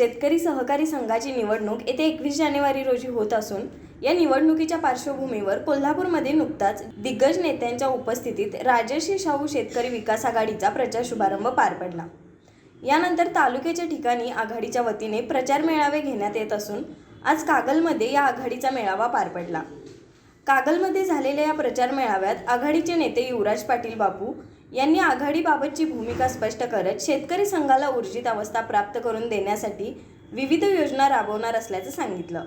शेतकरी सहकारी संघाची निवडणूक येत्या एकवीस जानेवारी रोजी होत असून या निवडणुकीच्या पार्श्वभूमीवर कोल्हापूरमध्ये नुकताच दिग्गज नेत्यांच्या उपस्थितीत राजर्षी शाहू शेतकरी विकास आघाडीचा प्रचार शुभारंभ पार पडला. यानंतर तालुक्याच्या ठिकाणी आघाडीच्या वतीने प्रचार मेळावे घेण्यात येत असून आज कागलमध्ये या आघाडीचा मेळावा पार पडला. कागलमध्ये झालेल्या या प्रचार मेळाव्यात आघाडीचे नेते युवराज पाटील बापू यांनी आघाडीबाबतची भूमिका स्पष्ट करत शेतकरी संघाला ऊर्जित अवस्था प्राप्त करून देण्यासाठी विविध योजना राबवणार असल्याचं सांगितलं.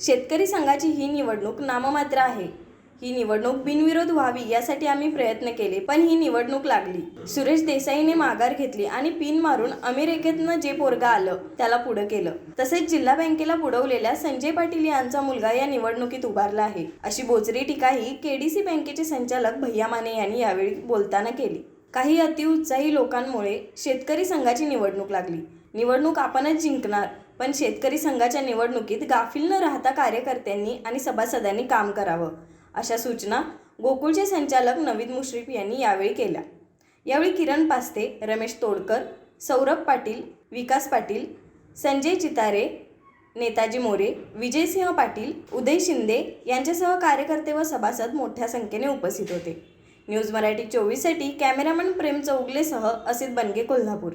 शेतकरी संघाची ही निवडणूक नाममात्र आहे. ही निवडणूक बिनविरोध व्हावी यासाठी आम्ही प्रयत्न केले पण ही निवडणूक लागली. सुरेश देसाईने माघार घेतली आणि पिन मारून अमेरिकेतनं जे पोरगा आलं त्याला पुढं केलं. तसेच जिल्हा बँकेला पुढवलेल्या संजय पाटील यांचा मुलगा या निवडणुकीत उभारला आहे. अशी बोचरी टीकाही केडीसी बँकेचे संचालक भैया माने यांनी यावेळी बोलताना केली. काही अतिउत्साही लोकांमुळे शेतकरी संघाची निवडणूक लागली. निवडणूक आपणच जिंकणार पण शेतकरी संघाच्या निवडणुकीत गाफील न राहता कार्यकर्त्यांनी आणि सभासदांनी काम करावं. अशा सूचना गोकुळचे संचालक नवीद मुश्रीफ यांनी यावेळी केल्या. यावेळी किरण पास्ते रमेश तोडकर सौरभ पाटील विकास पाटील संजय चितारे नेताजी मोरे विजयसिंह पाटील उदय शिंदे यांच्यासह कार्यकर्ते व सभासद मोठ्या संख्येने उपस्थित होते. न्यूज मराठी चोवीससाठी कॅमेरामन प्रेम चौगलेसह असित बनगे कोल्हापूर.